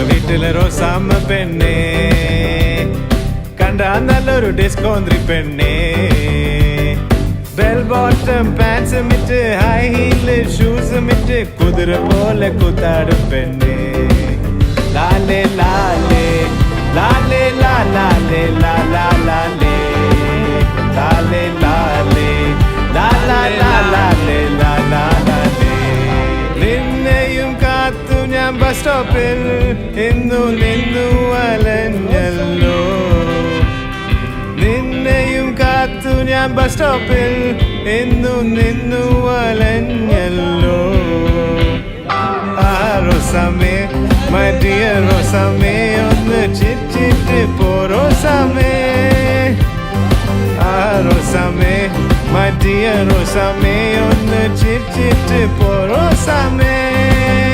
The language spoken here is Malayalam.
അപ്പുറത്ത് വീട്ടിലെ റോസാമ്മ പെണ്ണേ. കണ്ട നല്ലൊരു ഡിസ്കോന്ത്രി പെണ്ണേ. ബെൽ ബോട്ടം പാൻസും ഇട്ട് ഹൈ ഹീൽ ഷൂസും ഇട്ട് കുതിര പോലെ കുത്താടും പെണ്ണേ. ലാലേ ലാലേ ലാലാ ലാലേ ബസ് സ്റ്റോപ്പിൽ ഇന്നു നിന്നു അലഞ്ഞല്ലോ. നിന്നെയും കാത്തു ഞാൻ ബസ് സ്റ്റോപ്പിൽ ഇന്നു നിന്നു അലഞ്ഞല്ലോ. ആ റോസാമേ മടിയ റോസാമേ ഒന്ന് ചിച്ചിട്ട് പോരോ സമേ ആ റോസാമേ മടിയ റോസാമേ ഒന്ന് ചിച്ചിട്ട് പോരോ സമേ ലാലേ ലാലേ